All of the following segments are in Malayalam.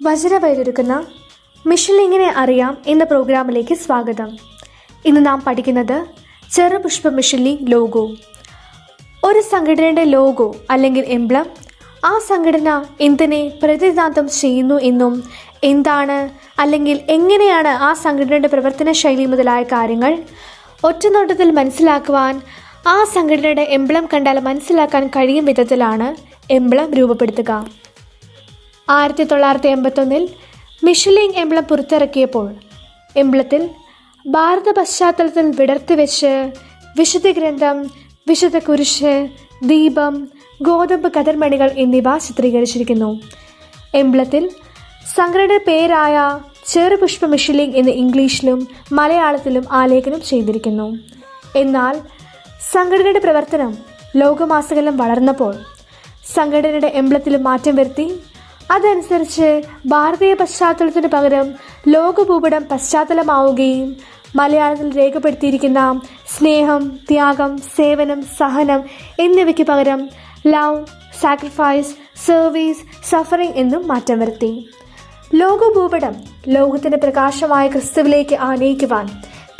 വജ്രവയലൊരുക്കുന്ന മിഷലിങ്ങിനെ അറിയാം എന്ന പ്രോഗ്രാമിലേക്ക് സ്വാഗതം. ഇന്ന് നാം പഠിക്കുന്നത് ചെറുപുഷ്പ മിഷലിംഗ് ലോഗോ. ഒരു സംഘടനയുടെ ലോഗോ അല്ലെങ്കിൽ എംബ്ലം ആ സംഘടന എന്തിനെ പ്രതിനിധാന്തം ചെയ്യുന്നു എന്നും എന്താണ് അല്ലെങ്കിൽ എങ്ങനെയാണ് ആ സംഘടനയുടെ പ്രവർത്തന ശൈലി മുതലായ കാര്യങ്ങൾ ഒറ്റനോട്ടത്തിൽ മനസ്സിലാക്കുവാൻ ആ സംഘടനയുടെ എംബ്ലം കണ്ടാൽ മനസ്സിലാക്കാൻ കഴിയും വിധത്തിലാണ് എംബ്ലം രൂപപ്പെടുത്തുക. ആയിരത്തി തൊള്ളായിരത്തി എൺപത്തൊന്നിൽ മിഷലിംഗ് എംബ്ലം പുറത്തിറക്കിയപ്പോൾ എംബ്ലത്തിൽ ഭാരത പശ്ചാത്തലത്തിൽ വിടർത്തി വെച്ച് വിശുദ്ധ ഗ്രന്ഥം വിശുദ്ധ കുരിശ് ദീപം ഗോതമ്പ് കതിർമണികൾ എന്നിവ ചിത്രീകരിച്ചിരിക്കുന്നു. എംബ്ലത്തിൽ സംഘടനയുടെ പേരായ ചെറുപുഷ്പ മിഷലിംഗ് എന്ന് ഇംഗ്ലീഷിലും മലയാളത്തിലും ആലേഖനം ചെയ്തിരിക്കുന്നു. എന്നാൽ സംഘടനയുടെ പ്രവർത്തനം ലോകമാസകലം വളർന്നപ്പോൾ സംഘടനയുടെ എംബ്ലത്തിൽ മാറ്റം വരുത്തി അതനുസരിച്ച് ഭാരതീയ പശ്ചാത്തലത്തിന് പകരം ലോകഭൂപടം പശ്ചാത്തലമാവുകയും മലയാളത്തിൽ രേഖപ്പെടുത്തിയിരിക്കുന്ന സ്നേഹം ത്യാഗം സേവനം സഹനം എന്നിവയ്ക്ക് പകരം ലവ് സാക്രിഫൈസ് സർവീസ് സഫറിംഗ് എന്നും മാറ്റം വരുത്തി. ലോകഭൂപടം ലോകത്തിന്റെ പ്രകാശമായ ക്രിസ്തുവിലേക്ക് ആനയിക്കുവാൻ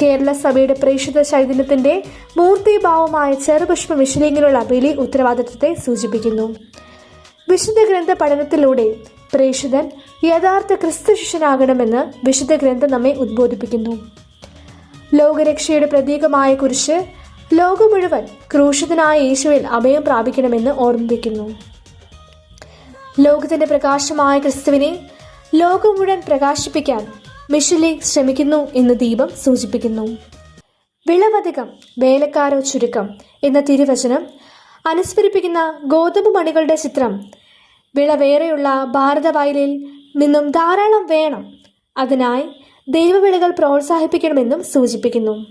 കേരള സഭയുടെ പ്രേക്ഷിത ചൈതന്യത്തിന്റെ മൂർത്തിഭാവമായ ചെറുപുഷ്പ മിഷനിങ്ങിനുള്ള ബലി ഉത്തരവാദിത്വത്തെ സൂചിപ്പിക്കുന്നു. വിശുദ്ധ ഗ്രന്ഥ പഠനത്തിലൂടെ പ്രേക്ഷിതൻ യഥാർത്ഥ ക്രിസ്തു ശിഷ്യനാകണമെന്ന് വിശുദ്ധ ഗ്രന്ഥം നമ്മെ ഉദ്ബോധിപ്പിക്കുന്നു. ലോകരക്ഷയുടെ പ്രതീകമായ കുരിശ് ലോകം മുഴുവൻ ക്രൂശിതനായ യേശുവിൽ അഭയം പ്രാപിക്കണമെന്ന് ഓർമ്മിപ്പിക്കുന്നു. ലോകത്തിന്റെ പ്രകാശമായ ക്രിസ്തുവിനെ ലോകം മുഴുവൻ പ്രകാശിപ്പിക്കാൻ മിഷലി ശ്രമിക്കുന്നു എന്ന് ദീപം സൂചിപ്പിക്കുന്നു. വിളവധികം വേലക്കാരോ ചുരുക്കം എന്ന തിരുവചനം അനുസ്മരിപ്പിക്കുന്ന ഗോതമ്പ് മണികളുടെ ചിത്രം വിളവേറെയുള്ള ഭാരതവയലിൽ നിന്നും ധാരാളം വേണം. അതിനായി ദൈവവിളകൾ പ്രോത്സാഹിപ്പിക്കണമെന്നും സൂചിപ്പിക്കുന്നു.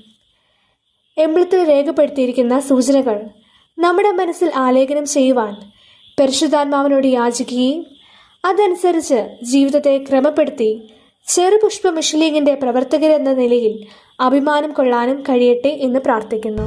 എംബ്ലത്തിൽ രേഖപ്പെടുത്തിയിരിക്കുന്ന സൂചനകൾ നമ്മുടെ മനസ്സിൽ ആലേഖനം ചെയ്യുവാൻ പരിശുദ്ധാത്മാവിനോട് യാചിക്കുകയും അതനുസരിച്ച് ജീവിതത്തെ ക്രമപ്പെടുത്തി ചെറുപുഷ്പ മിഷലിംഗിന്റെ പ്രവർത്തകരെന്ന നിലയിൽ അഭിമാനം കൊള്ളാനും കഴിയട്ടെ എന്ന് പ്രാർത്ഥിക്കുന്നു.